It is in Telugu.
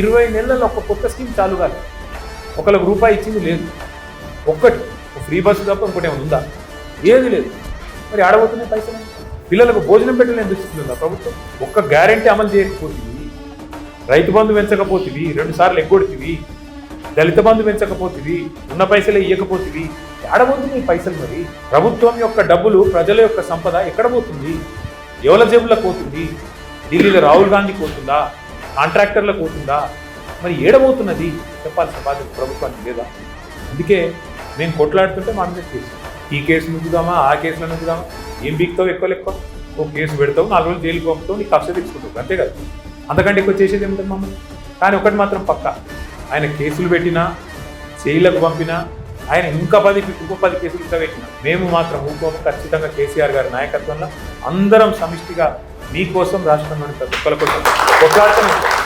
ఇరవై నెలల్లో ఒక కొత్త స్కీమ్ చాలు కాదు. ఒకళ్ళకి రూపాయి ఇచ్చింది లేదు. ఒక్కటి ఫ్రీ బస్సు తప్ప ఇంకోటి ఏమైనా ఉందా? ఏది లేదు. మరి ఆడబోతున్నాయి పైసలు? పిల్లలకు భోజనం పెట్టలేని ఎందుకు ప్రభుత్వం? ఒక్క గ్యారెంటీ అమలు చేయకపోతుంది రైతు బంధు పెంచకపోతుంది రెండు సార్లు ఎగ్గొడితివి. దళిత బంధు పెంచకపోతుంది ఉన్న పైసలే ఇవ్వకపోతుంది ఆడబోతున్నాయి పైసలు మరి? ప్రభుత్వం యొక్క డబ్బులు ప్రజల యొక్క సంపద ఎక్కడ పోతుంది? ఎవరి జేబులకు పోతుంది? ఢిల్లీలో రాహుల్ గాంధీ పోతుందా? కాంట్రాక్టర్లకు పోతుందా? మరి ఏడబోతున్నది? చెప్పాల్సిన బాధ్యత ప్రభుత్వానికి లేదా? అందుకే మేము కొట్లాడుతుంటే మా మీద కేసు ఈ కేసు నువ్వుదామా ఆ కేసులో నుంచుదామా ఏం బీక్తావు ఎక్కువ లెక్క? ఓ కేసు పెడతావు నాలుగు రోజులు జైలుకి పంపుతావు నీకు కక్ష తెచ్చుకుంటావు. అంతే కదా? అంతకంటే ఎక్కువ చేసేది ఏమిటండి మమ్మల్ని కానీ ఒకటి మాత్రం పక్క. ఆయన కేసులు పెట్టినా జైళ్ళకు పంపినా ఆయన ఇంకా పది ఇంకో పది కేసులు ఇంకా పెట్టినా మేము మాత్రం ఊకోము. ఖచ్చితంగా కేసీఆర్ గారి నాయకత్వంలో అందరం సమిష్టిగా మీకోసం రాష్ట్రంలోని ప్రతి ఒక్కరి కోసం కొట్లాడుతూనే